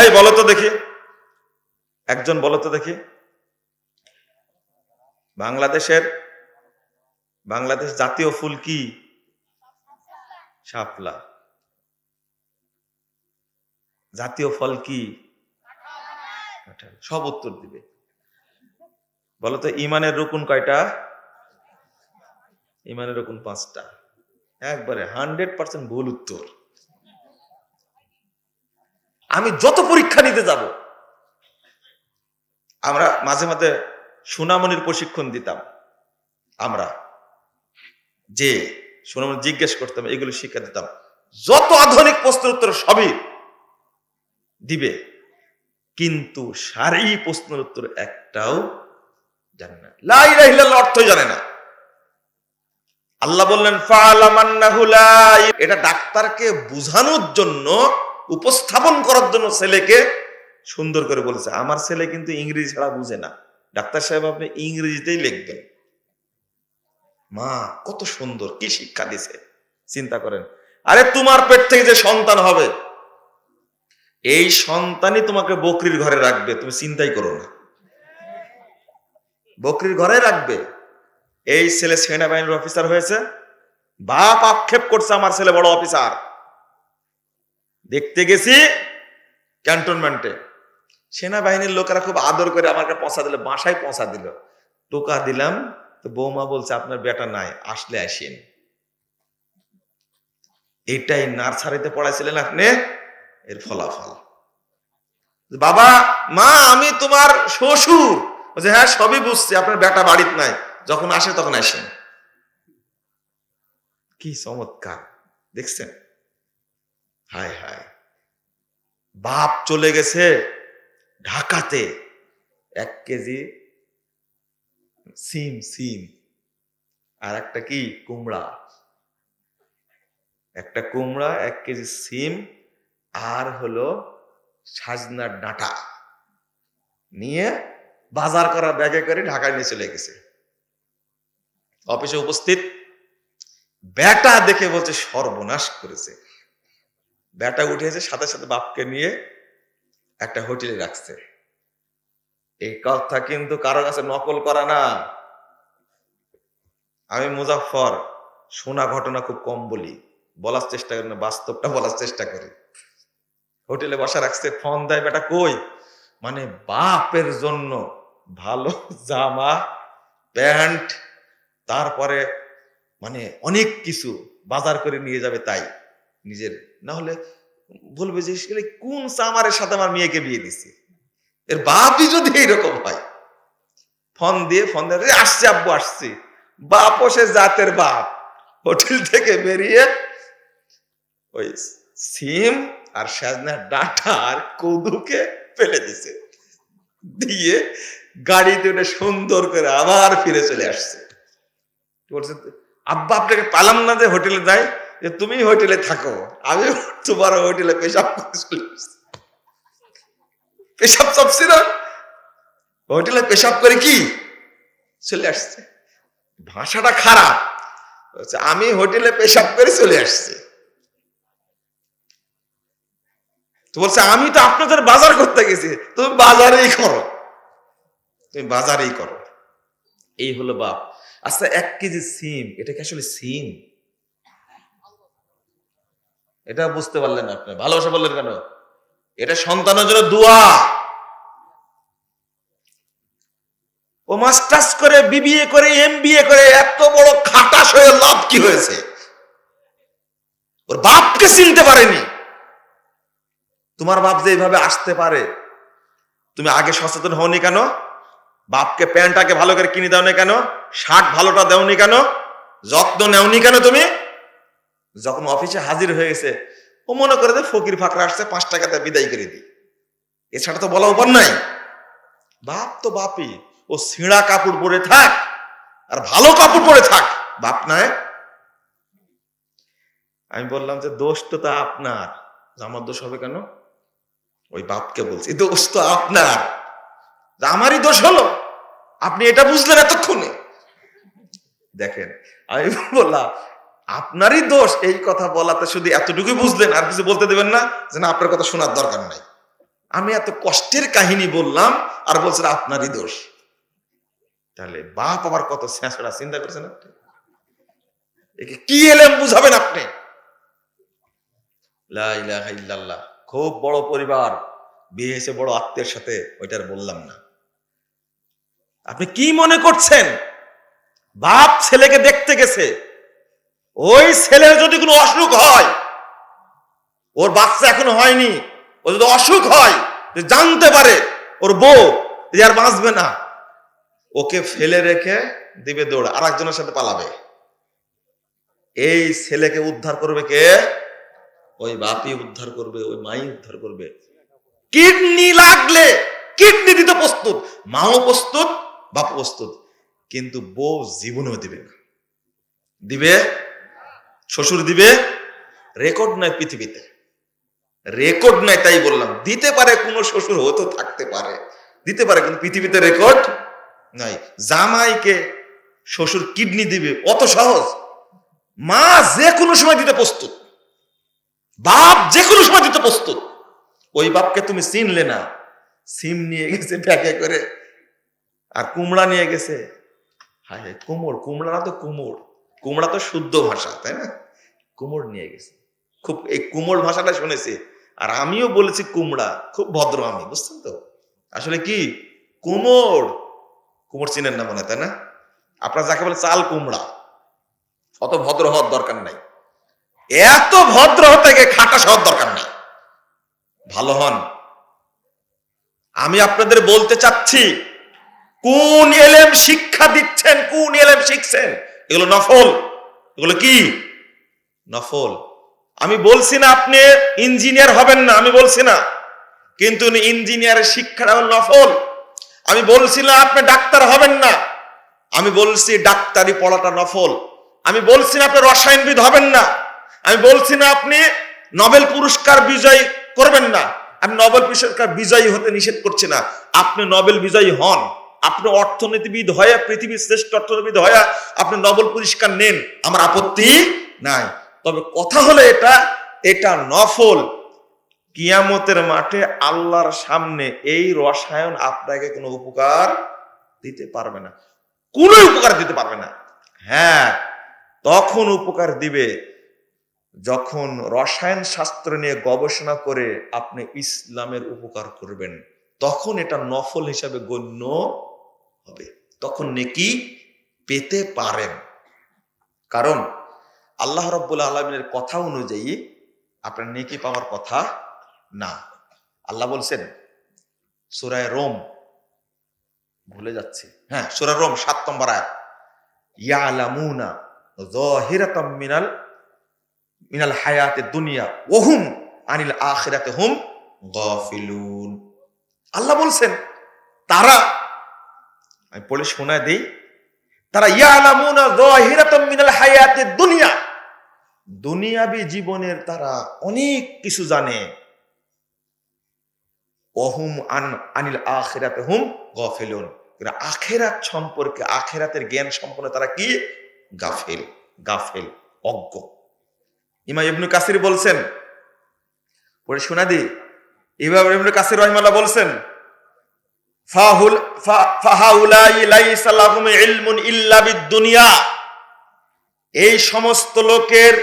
এই, বলো তো দেখি। একজন বলো তো দেখি। বাংলাদেশের, বাংলাদেশ জাতীয় ফুল কি? শাপলা। জাতীয় ফল কি? সব উত্তর দিবে। বলো তো, ইমানের রুকুন কয়টা? ইমানের রুকুন পাঁচটা। একবারে হান্ড্রেড পার্সেন্ট ভুল উত্তর। আমি যত পরীক্ষা নিতে যাব, আমরা মাঝে মাঝে সুনামনির প্রশিক্ষণ দিতাম। আমরা যে সুনামনি জিজ্ঞেস করতাম, এগুলো শিক্ষা দিতাম। যত আধুনিক প্রশ্নের উত্তর সবই দিবে, কিন্তু সারি প্রশ্নের উত্তর একটাও জানে না। লাই রাহিল্লাহ অর্থই জানে না। আল্লাহ বললেন এটা ডাক্তারকে বুঝানোর জন্য উপস্থাপন করার জন্য ছেলেকে সুন্দর করে বলেছে। আমার ছেলে কিন্তু ইংরেজি ছাড়া বুঝে না। ডাক্তার সাহেব আপনি ইংরেজিতেই লিখবেন। মা, কত সুন্দর, কি শিক্ষা দিছে? চিন্তা করেন। আরে তোমার পেট থেকে যে সন্তান হবে, এই সন্তানই তোমাকে বকরির ঘরে রাখবে। তুমি চিন্তাই করো না। বকরির ঘরে রাখবে। এই ছেলে সেনাবাহিনীর অফিসার হয়েছে। বাপ আক্ষেপ করছে আমার ছেলে বড় অফিসার দেখতে গেছি ক্যান্টনমেন্টে সেনাবাহিনীর লোকেরা খুব আদর করে আমাকে পৌঁছা দিল, বাসায় পৌঁছা দিল। টোকা দিলাম, তো বৌমা বলছে, আপনার বেটা নাই, আসলে আসেন। এটাই নার্সারিতে পড়াইছিলেন আপনি? এর ফলাফল। বাবা, মা, আমি তোমার শ্বশুর। বলছে হ্যাঁ সবই বুঝছি, আপনার বেটা বাড়িতে নাই। যখন আসে তখন আসেন। কি চমৎকার, দেখছেন? হায় হায়। বাপ চলে গেছে ঢাকাতে। এক কেজি সিম সিম। আর একটা কি? কুমড়া। একটা কুমড়া, এক কেজি সিম আর হলো সাজনার ডাঁটা। নিয়ে বাজার করা ব্যাগে করে ঢাকায় নিয়ে চলে গেছে। অফিসে উপস্থিত। ব্যাটা দেখে বলছে, সর্বনাশ করেছে। ব্যাটা উঠেছে, সাথে সাথে বাপকে নিয়ে একটা হোটেলে রাখছে। এই কথা কিন্তু কারও কাছে নকল করা না। আমি মুজাফর শোনা ঘটনা খুব কম বলি। বলার চেষ্টা করি না, বাস্তবটা বলার চেষ্টা করি। হোটেলে বসা রাখছে ফোন দেয় বেটা কই? মানে বাপের জন্য ভালো জামা, প্যান্ট, তারপরে মানে অনেক কিছু বাজার করে নিয়ে যাবে তাই। নিজের। না হলে বলবে যে কোন চামারের সাথে আমার মেয়েকে বিয়ে দিছে? এর বাপই যদি এইরকম হয়, ফোন দিয়ে ফোন দিয়ে আসছে আব্বু, আসছে। বাপও সে জাতের বাপ। হোটেল থেকে বেরিয়ে ওই সিম আর সাজনার ডাঁটা আর কদুকে ফেলে দিছে। দিয়ে গাড়িতে উঠে সুন্দর করে আবার ফিরে চলে আসছে। বলছে, আব্বা, আপনাকে পালাম না যে হোটেলে যাই? যে তুমি হোটেলে থাকো আমি তোমার হোটেলে পেশাব পেশাব চাপছি না হোটেলে পেশাব করে কি? চলে আসছে। ভাষাটা খারাপ। আমি হোটেলে পেশাব করে চলে আসছি। তো বলছে, আমি তো আপনাদের বাজার করতে গেছি। তুমি বাজারেই করো। তুমি বাজারেই করো। এই হলো বাপ। আচ্ছা এক কেজি সিম, এটা কি আসলে সিম? এটা বুঝতে পারলেন আপনি। ভালোবাসা বললেন কেন? এটা সন্তানের জন্য দোয়া। ও মাস্টার্স করে বিবিএ করে এমবিএ করে এত বড় খাটাস হয়ে লাভ কি হয়েছে? ওর বাপকে চিনতে পারেনি। তোমার বাপ যে এইভাবে আসতে পারে, তুমি আগে সচেতন হওনি কেন? বাপকে প্যান্টটাকে ভালো করে কিনে দাওনি কেন? শার্ট ভালোটা দেওনি কেন? যত্ন নেওনি কেন তুমি? যখন অফিসে হাজির হয়ে গেছে, ও মনে করে যে ফকির ফাকরা আসছে, পাঁচ টাকাতে বিদায় করে দিই। এছাড়া তো বলা উপার নাই। বাপ তো বাপই, ও ছিঁড়া কাপড় পরে থাক, আর ভালো কাপড় পরে থাক, বাপ নয় আমি বললাম যে, দোষ তো তা আপনার। আমার দোষ হবে কেন? ওই বাপকে বলছি, দোষ তো আপনার। আমারই দোষ হলো। আপনি এটা বুঝলেন এতক্ষণে। দেখেন, আমি বললাম আপনারই দোষ এই কথা বলাতে শুধু এতটুকুই বুঝলেন, আর কিছু বলতে দেবেন না যে না, আপনার কথা শোনার দরকার নাই। আমি এত কষ্টের কাহিনী বললাম, আর বলছেন আপনারই দোষ। তাহলে বাপ আবার কত ছেঁচড়া, চিন্তা করছেন আপনি? একে কি এলেম বুঝাবেন আপনি? খুব বড় পরিবার, বিয়ে হয়েছে বড় আত্মীয়ের সাথে, ওইটার বললাম না। আপনি কি মনে করছেন? বাপ ছেলেকে দেখতে গেছে ওই ছেলের যদি কোনো অসুখ হয়, ওর বাচ্চা এখনও হয়নি, ও যদি অসুখ হয়, যে জানতে পারে ওর বউ, যে আর বাঁচবে না, ওকে ফেলে রেখে দিবে দৌড় আর একজনের সাথে পালাবে। এই ছেলেকে উদ্ধার করবে কে? ওই বাপই উদ্ধার করবে, ওই মাই উদ্ধার করবে। কিডনি লাগলে, কিডনি দিতে প্রস্তুত, মাও প্রস্তুত বাপ প্রস্তুত, কিন্তু বউ জীবনেও দিবে না। দিবে? শ্বশুর দিবে? রেকর্ড নয় পৃথিবীতে। রেকর্ড নাই, তাই বললাম। দিতে পারে কোনো শ্বশুর হতো থাকতে পারে। দিতে পারে, কিন্তু পৃথিবীতে রেকর্ড নাই। জামাইকে শ্বশুর কিডনি দিবে, অত সহজ। মা যে কোনো সময় দিতে প্রস্তুত। বাপ যে কোনো সময় দিতে প্রস্তুত। ওই বাপকে তুমি চিনলে না। সিম নিয়ে গেছে ব্যাগে করে। আর কুমড়া নিয়ে গেছে। হায় হায় কুমড় তো কুমড় কুমড়া তো শুদ্ধ ভাষা, তাই না? কুমড় নিয়ে গেছে। খুব, এই কুমড় ভাষাটা শুনেছি, আর আমিও বলেছি কুমড়া, খুব ভদ্র আমি, বুঝছেন তো? আসলে কি? কুমড় কুমড় চিনেন না মনে তাই না? আপনার যাকে বলে চাল কুমড়া, অত ভদ্র হওয়ার দরকার নাই। এত ভদ্র হতে গিয়ে খাটা হওয়ার দরকার নাই। ভালো হন। আমি আপনাদের বলতে চাচ্ছি, কোন এলেম শিক্ষা দিচ্ছেন, কোন এলেম শিখছেন? এগুলো নফল। এগুলো কি? নফল। আমি বলছি না আপনি ইঞ্জিনিয়ার হবেন না, আমি বলছি না। কিন্তু ইঞ্জিনিয়ারের শিক্ষাটা হল নফল। আমি বলছি না আপনি ডাক্তার হবেন না। আমি বলছি ডাক্তারি পড়াটা নফল। আমি বলছি না আপনি রসায়নবিদ হবেন না। আমি বলছি না আপনি নোবেল পুরস্কার বিজয়ী করবেন না। আমি নোবেল পুরস্কার বিজয়ী হতে নিষেধ করছি না। আপনি নোবেল বিজয়ী হন। আপনি অর্থনীতিবিদ হয়ে, পৃথিবীর শ্রেষ্ঠ অর্থনীতিবিদ হয়ে আপনি নোবেল পুরস্কার নেন, আমার আপত্তি নাই। তবে কথা হলো এটা এটা নফল। কিয়ামতের মাঠে আল্লাহর সামনে এই রসায়ন আপনাকে কোনো উপকার দিতে পারবে না। কোনো উপকার দিতে পারবে না। হ্যাঁ তখন উপকার দিবে যখন রসায়ন শাস্ত্র নিয়ে গবেষণা করে আপনি ইসলামের উপকার করবেন। তখন এটা নফল হিসাবে গণ্য হবে। তখন নেকি পেতে পারেন। কারণ আল্লাহ রব্বুল আলমিনের কথা অনুযায়ী আপনার নেকি পাওয়ার কথা না। আল্লাহ বলছেন, সুরায় রোম, ভুলে যাচ্ছি। হ্যাঁ সুরা রোম সাত নম্বর যাহিরাতাম মিনাল মিনাল হায়াতে দুনিয়া ওহুম আনিল আখিরাতে হুম গাফিলুন। আল্লাহ বলছেন, তারা আমি পড়ে শোনায় দেই, তারা মিনাল হায়াতে দুনিয়া। দুনিয়াবি জীবনের তারা অনেক কিছু জানে। অহুম আন, আনিল আখিরাতে হুম গফেলুন। আখেরাত সম্পর্কে, আখেরাতের জ্ঞান সম্পর্কে তারা কি? গাফেল গাফেল, অজ্ঞ। ইমা ইবনু কাসির বলছেন পরে শোনা দি ইমাম ইবনু কাসির রহিমাল্লাহ বলছেন এই সমস্ত লোকের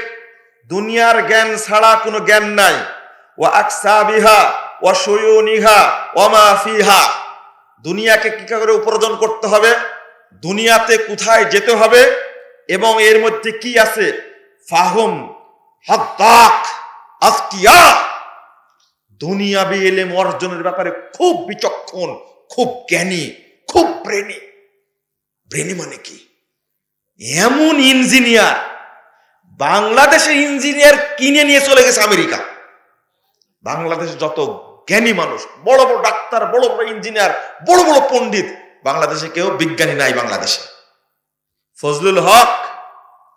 দুনিয়ার জ্ঞান ছাড়া কোনো জ্ঞান নাই। ওয়া আকসাবিহা ওয়া শুয়ুনিহা ওয়া ফিহা। দুনিয়াকে কি করে উপার্জন করতে হবে? দুনিয়াতে কোথায় যেতে হবে? এবং এর মধ্যে কি আছে? ফাহুম হাদ্দাক আজকিয়া দুনিয়াবি এলেম অর্জনের ব্যাপারে খুব বিচক্ষণ। খুব জ্ঞানী, খুব ব্রেনি। ব্রেনি মানে কি? এমন ইঞ্জিনিয়ার, বাংলাদেশের ইঞ্জিনিয়ার কিনে নিয়ে চলে গেছে আমেরিকা। বাংলাদেশে যত জ্ঞানী মানুষ, বড় বড় ডাক্তার, বড় বড় ইঞ্জিনিয়ার, বড় বড় পণ্ডিত, বাংলাদেশে কেউ বিজ্ঞানী নাই বাংলাদেশে। ফজলুল হক,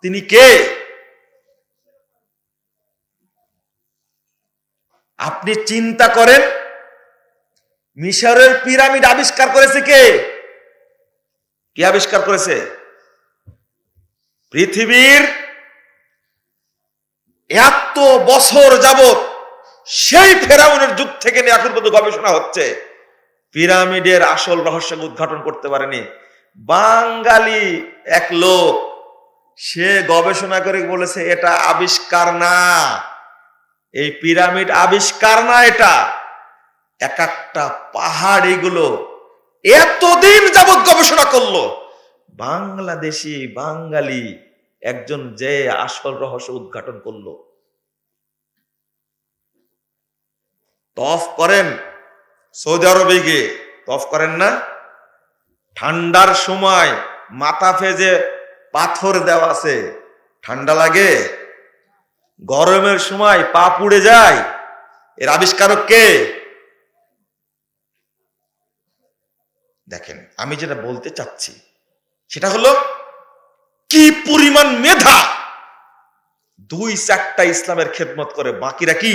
তিনি কে? আপনি চিন্তা করেন মিশরের পিরামিড আবিষ্কার করেছে কে? কে আবিষ্কার করেছে? পৃথিবীর এত বছর যাবত সেই ফেরাউনের যুগ থেকে নিয়ে এখন পর্যন্ত গবেষণা হচ্ছে। পিরামিডের আসল রহস্য উদ্ঘাটন করতে পারেনি। বাঙালি এক লোক, সে গবেষণা করে বলেছে, এটা আবিষ্কার না। এই পিরামিড আবিষ্কার না এটা। এক একটা পাহাড় এগুলো এতদিন যাবৎ গবেষণা করল। বাংলাদেশি বাঙালি একজন যে আসল রহস্য উদ্ঘাটন করল। তফ করেন সৌদি আরবে গিয়ে তফ করেন না? ঠান্ডার সময় মাথা ফেজে পাথর দেওয়া আছে। ঠান্ডা লাগে? গরমের সময় পা পুড়ে যায়। এর আবিষ্কারক কে? দেখেন, আমি যেটা বলতে চাচ্ছি, সেটা হলো, কি পরিমাণ মেধা? দুই চারটা ইসলামের খেদমত করে, বাকিরা কি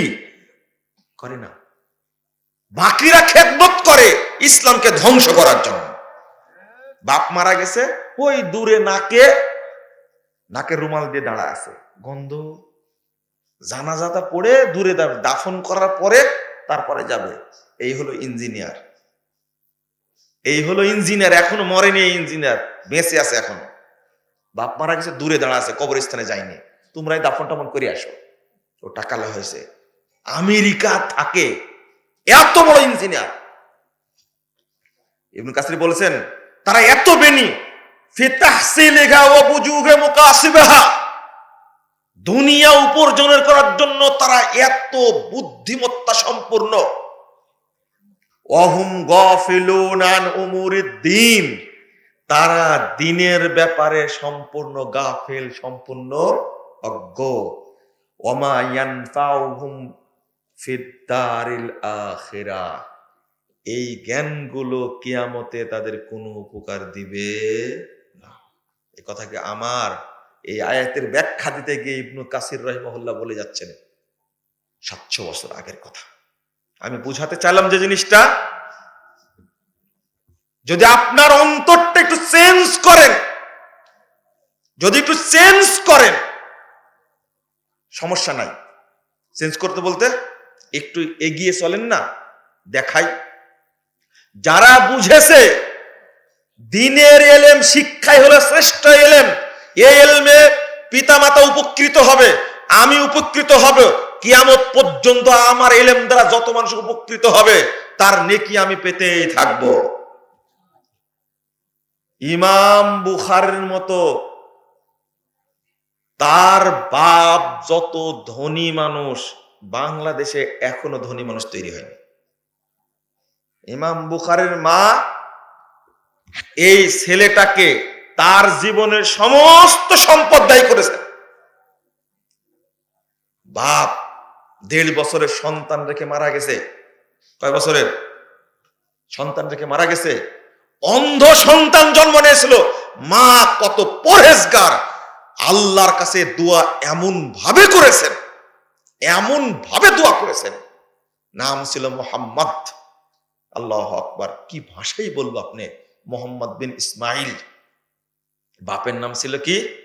করে না? বাকিরা খেদমত করে ইসলামকে ধ্বংস করার জন্য। বাপ মারা গেছে, ওই দূরে নাকে নাকে রুমাল দিয়ে দাঁড়া আছে। গন্ধ জানাজাতা পড়ে দূরে দাফন করার পরে তারপরে যাবে। এই হলো ইঞ্জিনিয়ার। এই হলো ইঞ্জিনিয়ার, এখনও মরেনি এই ইঞ্জিনিয়ার বেঁচে আছে এখনও। বাপ মারা গেছে, দূরে দাঁড়া আছে, কবরস্থানে যায়নি। তোমরাই দাফন টাফন করে আসো। ও টাকালা হয়েছে। আমেরিকা থাকে। এত বড় ইঞ্জিনিয়ার। ইবনুল কাসির বলেছেন, তারা এত বেনি। দুনিয়া উপার্জনের করার জন্য তারা এত বুদ্ধিমত্তা সম্পূর্ণ। অহুম গফিলুন আন উমুরিদ্দিন। তারা দিনের ব্যাপারে সম্পূর্ণ গাফেল, সম্পূর্ণ অজ্ঞ। ওমা ইয়ানফাউহুম ফিদ্দারিল এই জ্ঞানগুলো কিয়ামতে তাদের কোনো উপকার দিবে না। এই কথাকে আমার? এই আয়াতের ব্যাখ্যা দিতে গিয়ে ইবনু কাসির রহিমহল্লা বলে যাচ্ছেন সাতশো বছর আগের কথা। আমি বুঝাতে চাইলাম যে জিনিসটা। যদি আপনার অন্তরটা একটু চেঞ্জ করেন, যদি একটু চেঞ্জ করেন, সমস্যা নাই। চেঞ্জ করতে বলতে একটু এগিয়ে চলেন না, দেখাই। যারা বুঝেছে, দিনের এলেম শিক্ষাই হলো শ্রেষ্ঠ এলেম, এই এলমে পিতামাতা উপকৃত হবে, আমি উপকৃত হব কিয়ামত পর্যন্ত আমার এলেম দ্বারা যত মানুষ উপকৃত হবে, তার নেকি আমি পেতেই থাকব। ইমাম বুখারের মতো তার বাপ যত ধনী মানুষ, বাংলাদেশে এখনও ধনী মানুষ তৈরি হয়নি। ইমাম বুখারের মা এই ছেলেটাকে তার জীবনের সমস্ত সম্পদ দায়ী করেছে। বাপ দেড় বছরের সন্তান রেখে মারা গেছে। কয় বছরের? সন্তান রেখে মারা গেছে। অন্ধ সন্তান জন্ম নিয়েছিল। মা কত পরেজগার আল্লাহর কাছে দোয়া এমন ভাবে করেছেন। এমন ভাবে দোয়া করেছেন। নাম ছিল মোহাম্মদ। আল্লাহ আকবার। কি ভাষাই বলব আপনি? মোহাম্মদ বিন ইসমাইল। বাপের নাম ছিল কি?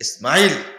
ইসমাইল।